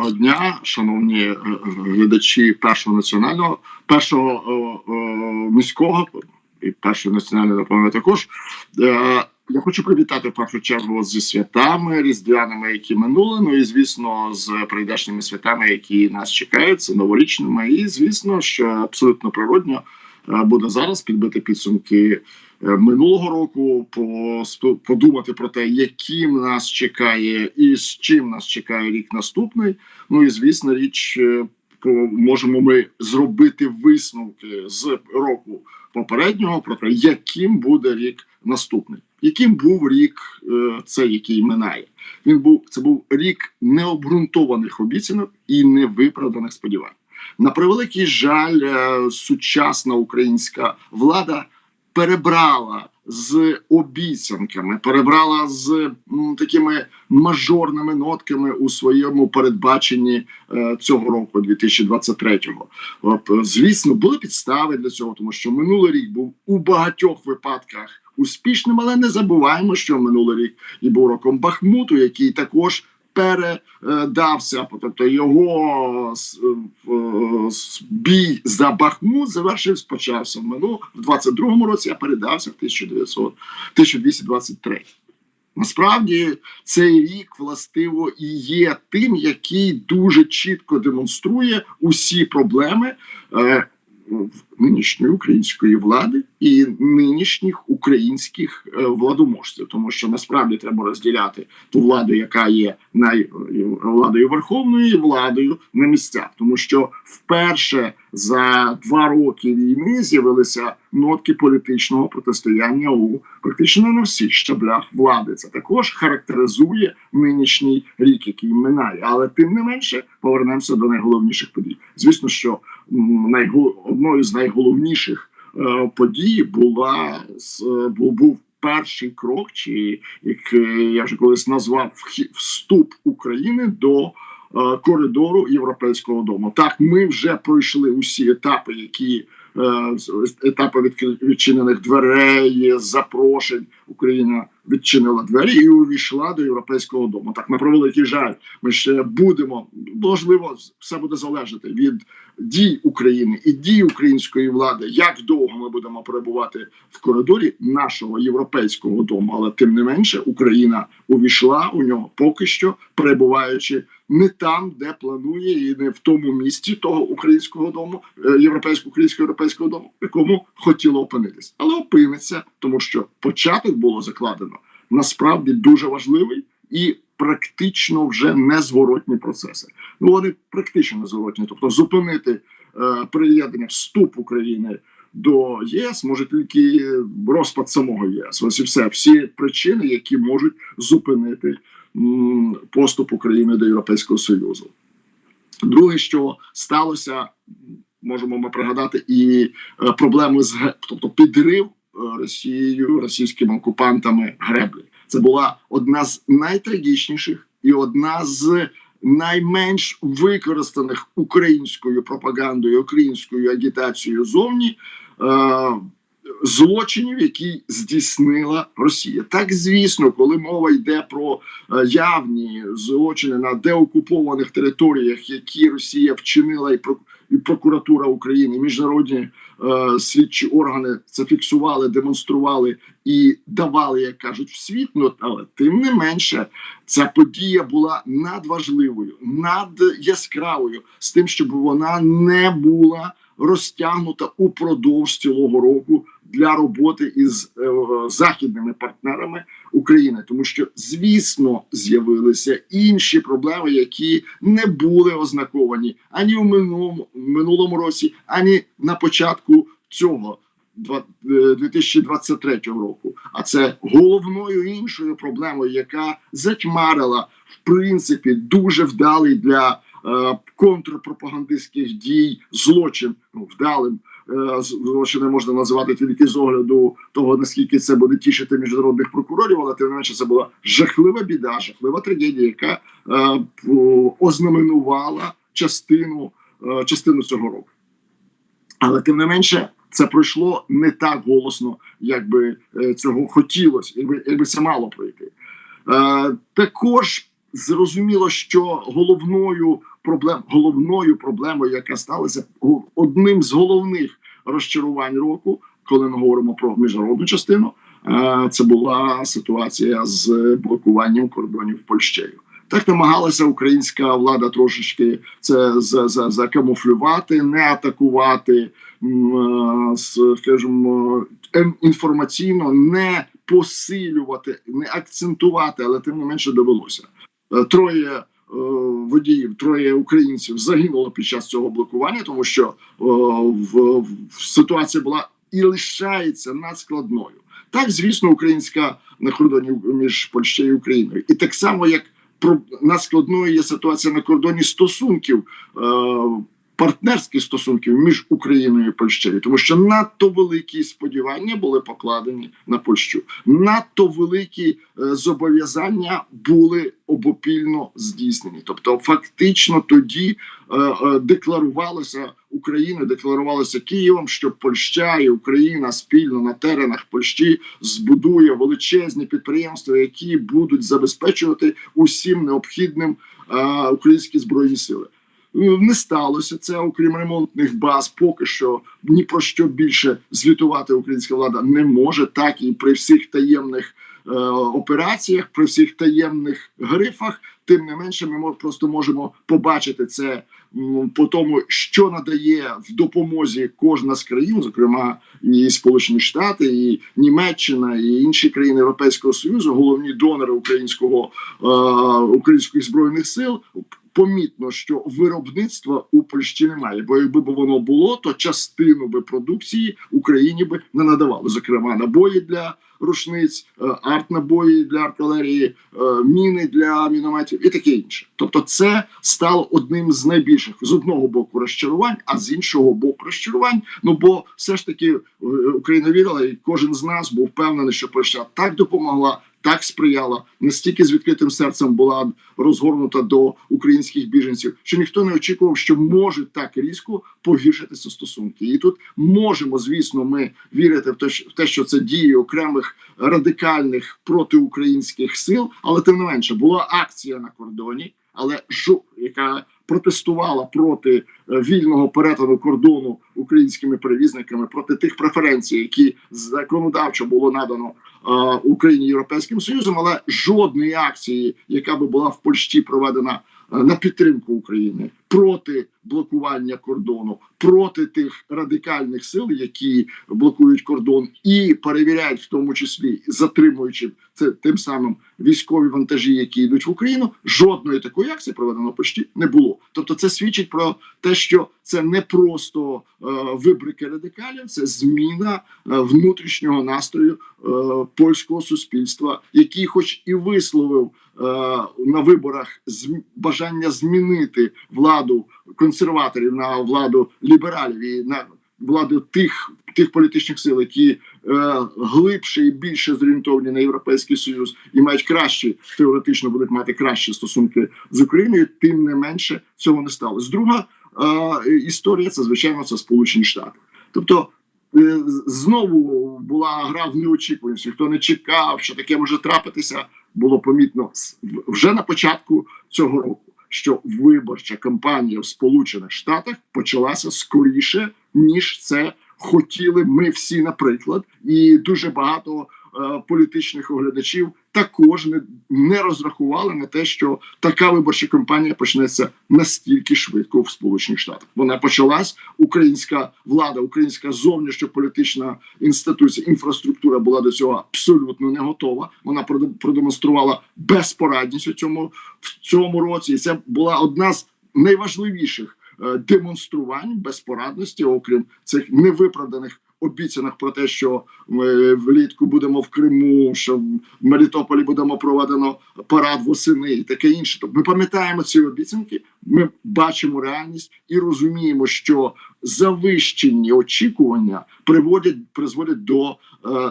Доброго дня, шановні е, глядачі першого національного, першого е, е, міського і першого національного напевно також. Е, я хочу привітати в першу чергу зі святами різдвяними, які минули. Ну і звісно, з прийдешніми святами, які нас чекають, це новорічними. І звісно, що абсолютно природньо е, буде зараз підбити підсумки е, минулого року, подумати про те, яким нас чекає і з чим нас чекає рік наступний. Ну і звісно, річ е, можемо ми зробити висновки з року попереднього про те, яким буде рік наступний, яким був рік е, цей, який минає. Він був це був рік необґрунтованих обіцянок і невиправданих сподівань. На превеликий жаль, е, сучасна українська влада перебрала з обіцянками, перебрала з такими мажорними нотками у своєму передбаченні е, цього року, 2023-го. От, е, Звісно, були підстави для цього, тому що минулий рік був у багатьох випадках успішним, але не забуваємо, що минулий рік і був роком Бахмуту, який також передався. Тобто його бій за Бахмут завершився, почався в минулому в 22-му році, а передався в 1900, 1223. Насправді цей рік властиво і є тим, який дуже чітко демонструє усі проблеми е, нинішньої української влади і нинішніх українських е, владоможців, тому що насправді треба розділяти ту владу, яка є най владою верховною і владою на місцях, тому що вперше за два роки війни з'явилися нотки політичного протистояння у практично на всіх щаблях влади. Це також характеризує нинішній рік, який минає. Але тим не менше повернемося до найголовніших подій. Звісно, що одною з найголовніших е, подій була е, був, перший крок, чи як е, я вже колись назвав вступ України до коридору Європейського дому. Так, ми вже пройшли усі етапи, які етапи відчинених дверей, запрошень. Україна відчинила двері і увійшла до європейського дому. Так на превеликий жаль, ми ще будемо можливо, все буде залежати від дій України і дій української влади, як довго ми будемо перебувати в коридорі нашого європейського дому. Але тим не менше, Україна увійшла у нього поки що, перебуваючи не там, де планує, і не в тому місці того українського дому, е, європейського українського європейського дому, якому хотіло опинитись, але опиниться, тому що початок було закладено насправді дуже важливий і практично вже незворотні процеси. Ну вони практично незворотні, тобто зупинити е, приєднання вступ України до ЄС може тільки розпад самого ЄС. Ось і все всі причини, які можуть зупинити поступ України до Європейського Союзу. Друге, що сталося, можемо ми пригадати і е, проблеми з тобто підрив е, Росією, російськими окупантами греблі. Це була одна з найтрагічніших і одна з найменш використаних українською пропагандою, українською агітацією зовні. Е, Злочинів, які здійснила Росія, так звісно, коли мова йде про е, явні злочини на деокупованих територіях, які Росія вчинила, і про і прокуратура України, і міжнародні е, слідчі органи це фіксували, демонстрували і давали, як кажуть, в світ. Ну але тим не менше, ця подія була надважливою, надяскравою з тим, щоб вона не була розтягнута упродовж цілого року для роботи із е, західними партнерами України, тому що звісно з'явилися інші проблеми, які не були ознаковані ані в минулому, минулому році, ані на початку цього. два- е, 2023 року, а це головною іншою проблемою, яка затьмарила в принципі дуже вдалий для е, контрпропагандистських дій злочин. Ну вдалим злочини можна називати тільки з огляду того, наскільки це буде тішити міжнародних прокурорів, але тим не менше це була жахлива біда, жахлива трагедія, яка е, ознаменувала частину, е, частину цього року. Але тим не менше, це пройшло не так голосно, як би е, цього хотілося, якби, якби це мало пройти. Е, також зрозуміло, що головною проблем, головною проблемою, яка сталася, одним з головних розчарувань року, коли ми говоримо про міжнародну частину, е, це була ситуація з блокуванням кордонів Польщею. Так намагалася українська влада трошечки це за, за, закамуфлювати, не атакувати, е, скажімо, ем- інформаційно не посилювати, не акцентувати, але тим не менше довелося. Е, Троє водіїв, троє українців загинуло під час цього блокування, тому що е, в, в ситуація була і лишається надскладною. Так, звісно, українська на кордоні між Польщею і Україною, і так само як про надскладною є ситуація на кордоні стосунків. Е, Партнерських стосунків між Україною і Польщею, тому що надто великі сподівання були покладені на Польщу, надто великі е, зобов'язання були обопільно здійснені. Тобто, фактично тоді е, е, декларувалося Україною, декларувалося Києвом, що Польща і Україна спільно на теренах Польщі збудує величезні підприємства, які будуть забезпечувати усім необхідним українські збройні сили. Е, Не сталося це, окрім ремонтних баз. Поки що ні про що більше звітувати українська влада не може, так і при всіх таємних операціях, при всіх таємних грифах. Тим не менше, ми просто можемо побачити це по тому, що надає в допомозі кожна з країн, зокрема і Сполучені Штати, і Німеччина, і інші країни Європейського Союзу, головні донори українського е, українських збройних сил. Помітно, що виробництва у Польщі немає, бо якби воно було, то частину би продукції Україні би не надавали. Зокрема, набої для рушниць, артнабої арт-набої для артилерії, е, міни для мінометів і таке інше. Тобто, це стало одним з найбільших з одного боку розчарувань, а з іншого боку розчарувань. Ну бо все ж таки е, Україна вірила, і кожен з нас був впевнений, що Польща так допомогла. Так сприяла настільки з відкритим серцем була розгорнута до українських біженців, що ніхто не очікував, що може так різко погіршитися стосунки. І тут можемо, звісно, ми вірити в те, що- це дії окремих радикальних протиукраїнських сил, але тим не менше була акція на кордоні, але жу, яка протестувала проти е, вільного перетину кордону українськими перевізниками, проти тих преференцій, які законодавчо було надано е, Україні Європейським Союзом, але жодної акції, яка би була в Польщі проведена е, на підтримку України проти блокування кордону, проти тих радикальних сил, які блокують кордон, і перевіряють в тому числі затримуючи це тим самим військові вантажі, які йдуть в Україну. Жодної такої акції проведено в не було. Тобто, це свідчить про те, що це не просто е, вибрики радикалів, це зміна е, внутрішнього настрою е, польського суспільства, який, хоч і висловив е, на виборах зм- бажання змінити владу консерваторів на владу лібералів і на владу тих тих політичних сил, які е, глибше і більше зорієнтовані на європейський союз і мають кращі теоретично будуть мати кращі стосунки з Україною, тим не менше цього не сталося. Друга е, історія це звичайно це Сполучені Штати, тобто. е, Знову була гра в неочікуваність. Хто не чекав, що таке може трапитися, було помітно вже на початку цього року, що виборча кампанія в Сполучених Штатах почалася скоріше, ніж це хотіли ми всі, наприклад, і дуже багато політичних оглядачів також не, не розрахували на те, що така виборча кампанія почнеться настільки швидко в Сполучених Штатах. Вона почалась. Українська влада, українська зовнішньополітична інституція, інфраструктура була до цього абсолютно не готова. Вона проде- продемонструвала безпорадність у цьому в цьому році. І це була одна з найважливіших е, демонструвань безпорадності, окрім цих невиправданих обіцянок про те, що ми влітку будемо в Криму, що в Мелітополі будемо проведено парад восени і таке інше. Тобто ми пам'ятаємо ці обіцянки, ми бачимо реальність і розуміємо, що завищені очікування приводять призводять до е,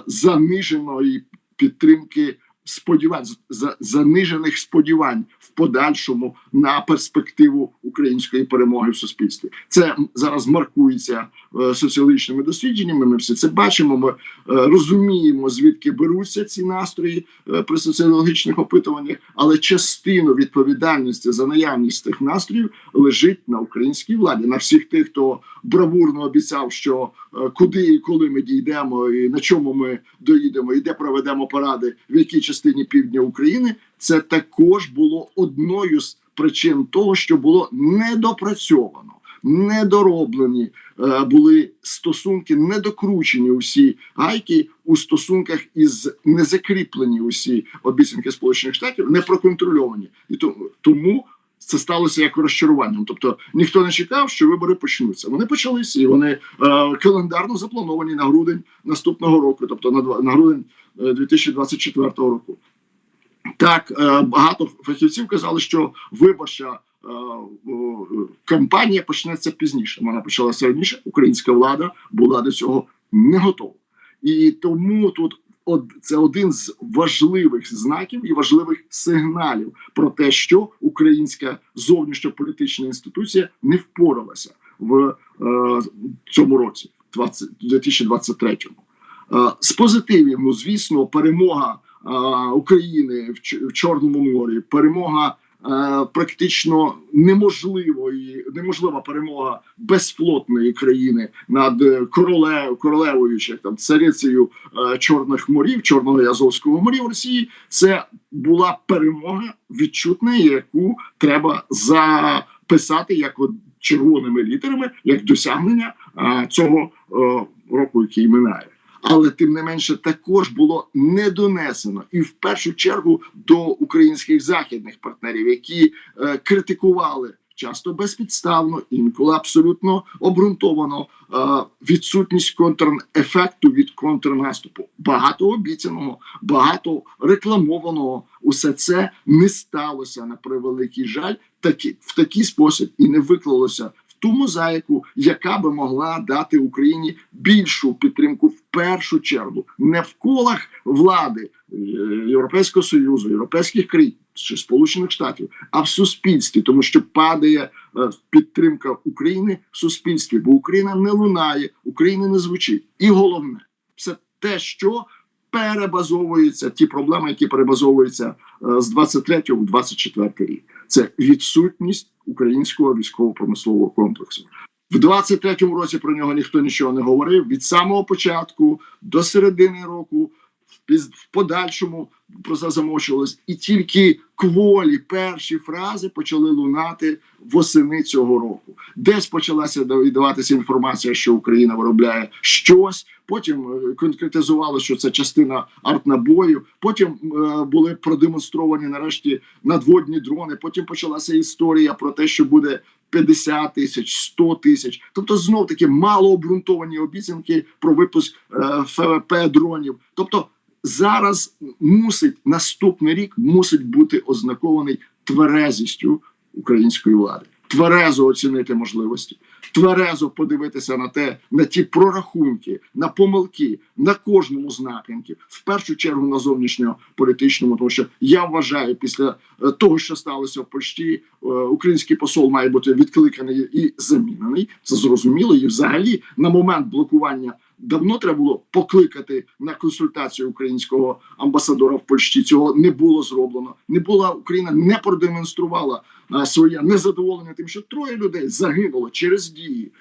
заниженої підтримки сподівань, за, занижених сподівань в подальшому на перспективу української перемоги в суспільстві. Це зараз маркується е, соціологічними дослідженнями. Ми всі це бачимо. Ми е, розуміємо, звідки беруться ці настрої е, при соціологічних опитуваннях, але частину відповідальності за наявність цих настроїв лежить на українській владі, на всіх тих, хто бравурно обіцяв, що е, куди і коли ми дійдемо, і на чому ми доїдемо, і де проведемо паради, в якій частині півдня України. Це також було одною з причин того, що було недопрацьовано. Недороблені е, були стосунки, недокручені усі гайки у стосунках із незакріплені усі обіцянки Сполучених Штатів, не проконтрольовані, і тому, тому це сталося як розчаруванням. Тобто ніхто не чекав, що вибори почнуться. Вони почалися і вони е, календарно заплановані на грудень наступного року, тобто на, на грудень е, 2024 року. Так, е, багато фахівців казали, що виборча е, е, кампанія почнеться пізніше. Вона почалася раніше. Українська влада була до цього не готова. І тому тут це один з важливих знаків і важливих сигналів про те, що українська зовнішньополітична інституція не впоралася в е, цьому році, 20, 2023. Е, з позитивів, ну звісно, перемога е, України в, в Чорному морі, перемога практично неможливої, неможлива перемога безфлотної країни над е, королев, королевою чи там царицею е, Чорних морів, Чорного і Азовського морів Росії. Це була перемога відчутна, яку треба записати як червоними літерами, як досягнення е, цього е, року, який минає. Але тим не менше також було не донесено і в першу чергу до українських західних партнерів, які е, критикували часто безпідставно, інколи абсолютно обґрунтовано е, відсутність контрефекту від контрнаступу. Багато обіцяного, багато рекламованого. Усе це не сталося на превеликий жаль, такі в такий спосіб і не виклалося ту мозаїку, яка би могла дати Україні більшу підтримку в першу чергу, не в колах влади е, Європейського союзу, європейських країн чи Сполучених Штатів, а в суспільстві, тому що падає е, підтримка України в суспільстві, бо Україна не лунає, Україна не звучить. І головне, це те, що перебазовуються ті проблеми, які перебазовуються е, з 23 в 24 рік. Це відсутність українського військово-промислового комплексу. В 23-му році про нього ніхто нічого не говорив від самого початку до середини року. В подальшому про це замовчувалось, і тільки кволі перші фрази почали лунати восени цього року. Десь почалася даватися інформація, що Україна виробляє щось. Потім е, конкретизували, що це частина артнабою. Потім е, були продемонстровані нарешті надводні дрони. Потім почалася історія про те, що буде 50 тисяч, 100 тисяч. Тобто, знов таки мало обґрунтовані обіцянки про випуск е, ФВП дронів. Тобто зараз мусить наступний рік мусить бути ознакований тверезістю української влади. Тверезо оцінити можливості, тверезо подивитися на те, на ті прорахунки, на помилки на кожному з напрямків, в першу чергу на зовнішньополітичному, тому що я вважаю, після е, того, що сталося в Польщі, е, український посол має бути відкликаний і замінений. Це зрозуміло. І взагалі на момент блокування давно треба було покликати на консультацію українського амбасадора в Польщі. Цього не було зроблено. Не була Україна не продемонструвала а, своє незадоволення тим, що троє людей загинуло через дії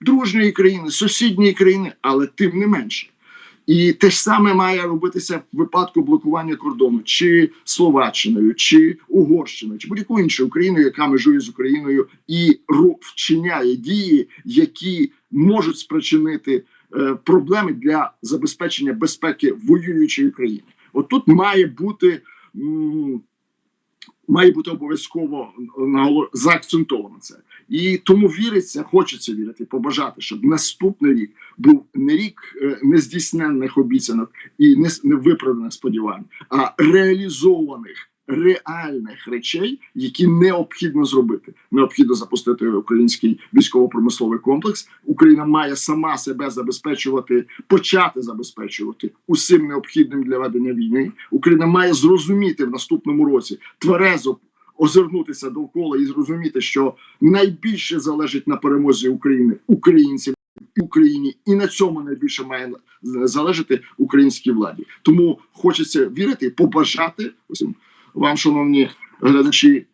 дружньої країни, сусідньої країни, але тим не менше. І те ж саме має робитися в випадку блокування кордону, чи Словаччиною, чи Угорщиною, чи будь-якою іншою Україною, яка межує з Україною і вчиняє дії, які можуть спричинити проблеми для забезпечення безпеки воюючої країни. От тут має бути. Має бути обов'язково наголо- заакцентовано це, і тому віриться, хочеться вірити, побажати, щоб наступний рік був не рік е, нездійсненних обіцянок і невиправданих сподівань, а реалізованих реальних речей, які необхідно зробити. Необхідно запустити український військово-промисловий комплекс. Україна має сама себе забезпечувати, почати забезпечувати усім необхідним для ведення війни. Україна має зрозуміти в наступному році тверезо озирнутися довкола і зрозуміти, що найбільше залежить на перемозі України українців. Україні і на цьому найбільше має залежати українській владі. Тому хочеться вірити, побажати усім вам, шановні глядачі,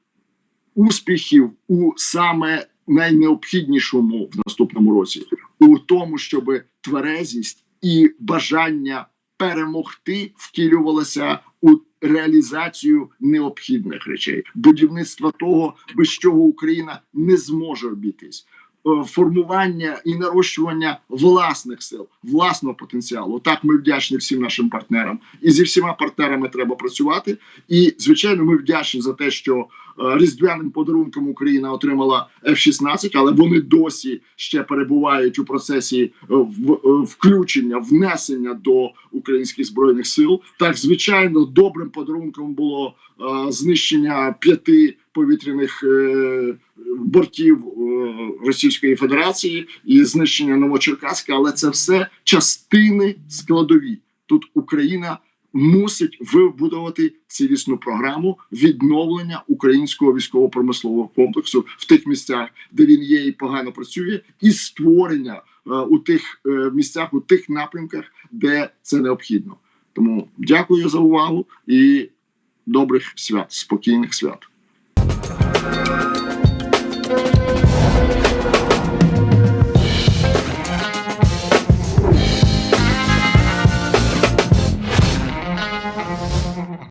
успіхів у саме найнеобхіднішому в наступному році, у тому, щоб тверезість і бажання перемогти втілювалося у реалізацію необхідних речей, будівництва того, без чого Україна не зможе обійтись. Е, Формування і нарощування власних сил, власного потенціалу. Так, ми вдячні всім нашим партнерам, і зі всіма партнерами треба працювати. І звичайно, ми вдячні за те, що е, різдвяним подарунком Україна отримала F-16, але вони досі ще перебувають у процесі е, включення, внесення до українських збройних сил. Так, звичайно, добрим подарунком було знищення п'яти повітряних е, бортів е, Російської Федерації і знищення Новочеркаська, але це все частини складові. Тут Україна мусить вибудувати цілісну програму відновлення українського військово-промислового комплексу в тих місцях, де він є і погано працює, і створення е, у тих місцях, у тих напрямках, де це необхідно. Тому дякую за увагу і добрих свят, спокійних свят. thank you